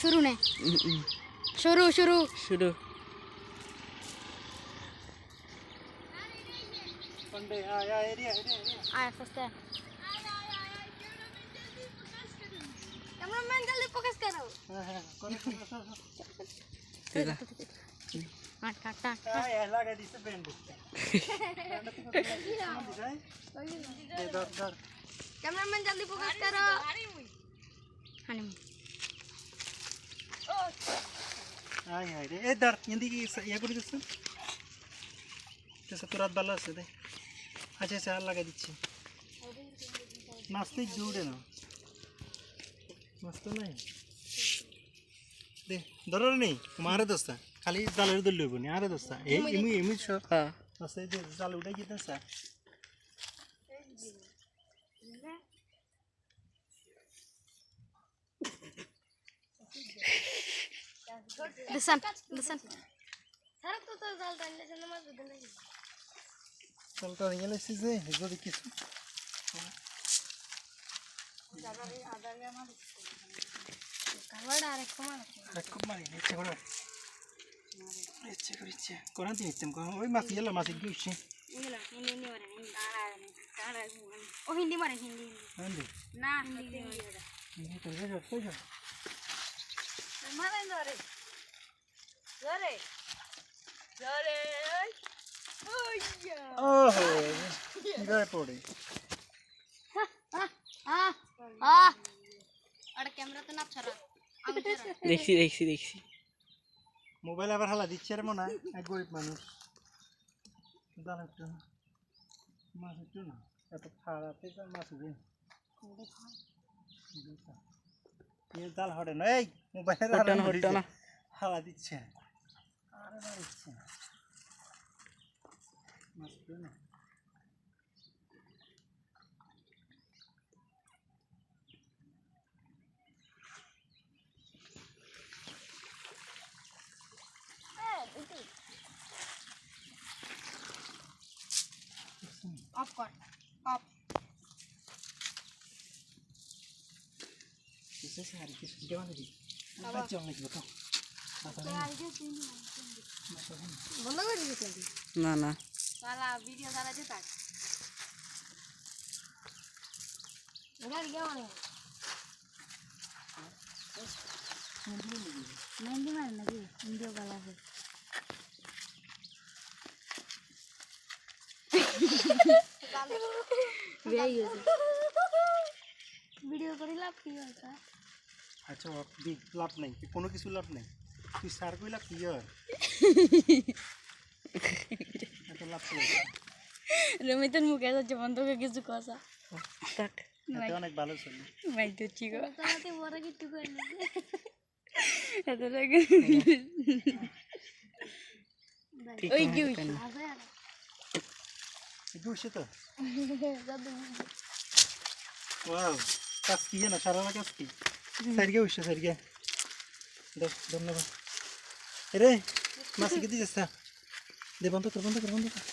শুরু নে শুরু শুরু শুরু আয় আস্তে ক্যামেরাম্যান জলদি ফোকাস করো দিদা আট কাট কাট ক্যামেরাম্যান জলদি ফোকাস করো হানি এই ধর এদিকে ইয়ে করে দিচ্ছ তো রাত ভালো আছে দে আচ্ছা আচ্ছা আর লাগাই দিচ্ছি নাচতে জুড়ে না নাচতে নাই দে ধরো নেই তোমার দোস্তা খালি জালের দল লইব নি আরে দোস্তা এই এমনি এমনি সব হ্যাঁ জাল উঠাই গিয়েছে লিসন লিসন সারা তো তো জাল টানলে সেন মাছ দিলে জালটা গেলে যে যদি কিছু। কাভার আর এক কমাল আরে খুব মারি ইচ্ছে করে। ইচ্ছে করে ইচ্ছে। কোন দিন ইচ্ছে ওই মাছ গেল মাছ গিয়েছি ইংলা হিন্দি। হিন্দি মারে হিন্দি কাড়া ও হিন্দি মারে হিন্দি আন্দি না হিন্দি মারে এই তো এই তো মারে ধরে ধরে ধরে ওহো গায়ে পড়ে দেখছি দেখছি দেখছি মোবাইল আবার হালা দিচ্ছে আর মনে হয় এক গরিব মানুষ দাম একটু না মাছ একটু না এত খারাপ তো মাছ দিন জাল হটে না এই না হটো দিচ্ছে আরে না মাছ না অফ কর অফ কিছু সারি কিছু দেওয়া নাকি বাচ্চা অনেক বতো বন্ধ করে দিয়েছিস না না সালা ভিডিও চালাতে থাক এবার গিয়ে মানে মেহেন্দি মারে নাকি ভিডিও কল আছে ভিডিও করে লাভ কি হয়েছে আচ্ছা দি লাভ নাই কোনো কিছু লাভ নাই তুই সার কইলা কি রমিতের মুখে যাচ্ছে বন্ধ করে কিছু কথা। অনেক ভালো চলে মাই তো ঠিক বড় কিছু করে এত লাগে। ওই কি কাজ কি সাইডকে উঠছে সাইডকে ধন্যবাদ। রে মাসি কি দিয়েছে দে বন্ধ কর বন্ধ কর বন্ধ কর।